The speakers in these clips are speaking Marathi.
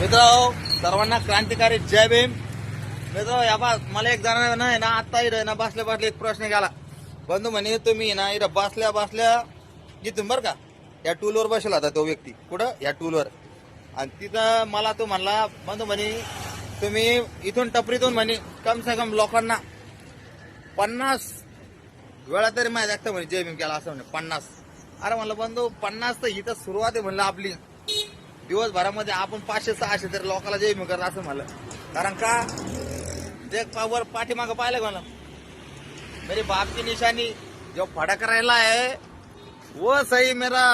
मित्र सर्वांना क्रांतिकारी जय भीम. मित्र या बा मला एक जण नाही ना आता इथं ना बसल्या बसल्या एक प्रश्न गेला. बंधू म्हणे तुम्ही ना इथं बसल्या बसल्या इथून बरं का या टूलवर बसला होता तो व्यक्ती. कुठं? या टूलवर आणि तिथं मला तो म्हणला बंधू म्हणे तुम्ही इथून टपरीतून म्हणे कम से कम लोकांना पन्नास वेळा तरी माहिती असतं म्हणे जय भीम केला असं म्हणे पन्नास. अरे म्हणलं बंधू पन्नास तर इथं सुरुवात आहे म्हणलं आपली. दिवसभरामध्ये आपण पाचशे सहाशे तरी लोकांना जे मी करत असं म्हणलं. कारण का? देख पावर पाठीमागं पाहिलं का मला मेरी बाप की निशानी जो फडक राहिला आहे वो सही मेरा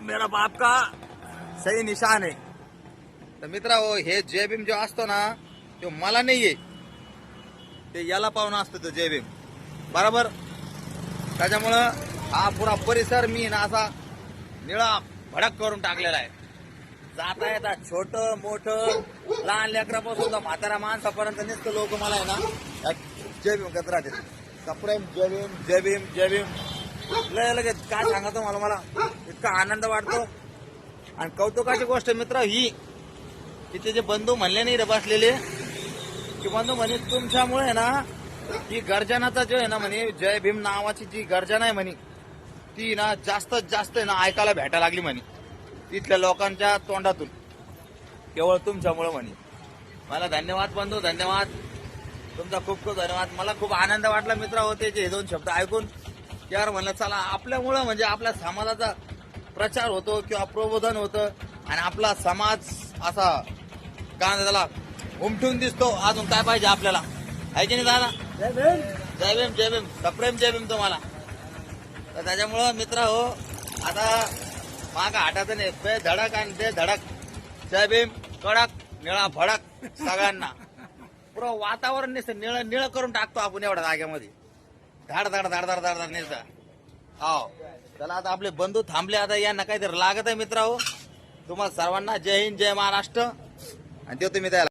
मेरा बाप का सही निशान आहे. तर मित्रा हो हे जयभीम जो असतो ना तो मला नाहीये. ते याला पाहून असतो तो जयभीम बरोबर? त्याच्यामुळं हा पुरा परिसर मी ना असा निळा भडक करून टाकलेला आहे. जाता येता छोट मोठ लहान लेकरापासून म्हातारा माणसापर्यंत नुसतं लोक मला आहे ना. या जय भीम करत राहते सप्रेम जय भीम जय भीम जय भीम. लय लगेच काय सांगतो मला मला? इतका आनंद वाटतो. आणि कौतुकाची गोष्ट मित्र ही की जे बंधू म्हणले नाही रे बसलेले की बंधू म्हणे तुमच्यामुळे आहे ना ही गर्जनाचा जो आहे ना म्हणे जय भीम नावाची जी गर्जना आहे म्हणे ती ना जास्तीत जास्त आहे ना ऐकायला भेटायला लागली म्हणे. तिथल्या लोकांच्या तोंडातून. केवळ तुमच्यामुळे म्हणे. मला धन्यवाद बंधू धन्यवाद. तुमचा खूप खूप धन्यवाद. मला खूप आनंद वाटला मित्र होते जे हे दोन शब्द ऐकून. यार म्हणलं चला आपल्यामुळं म्हणजे आपल्या समाजाचा प्रचार होतो किंवा प्रबोधन होतं आणि आपला समाज असा काय त्याला उमटून दिसतो. अजून काय पाहिजे आपल्याला? आहे की नाही दादा? जय भीम. जय भीम जय भीम. सप्रेम जय भीम तुम्हाला. तर त्याच्यामुळं मित्र हो आता माग हाटाचं नाही बे धडक आणि ते धडक. जय भीम कडक निळा फडक सगळ्यांना. पुरं वातावरण नुसतं निळ निळ करून टाकतो आपण एवढ्या जागेमध्ये. धाड धाड धाड धाड धाड धाड नुसतं. हो चला आता आपले बंधू थांबले आता यांना काहीतरी लागत आहे मित्र हो. तुम्हाला सर्वांना जय हिंद जय महाराष्ट्र. आणि देतो तुम्ही त्याला.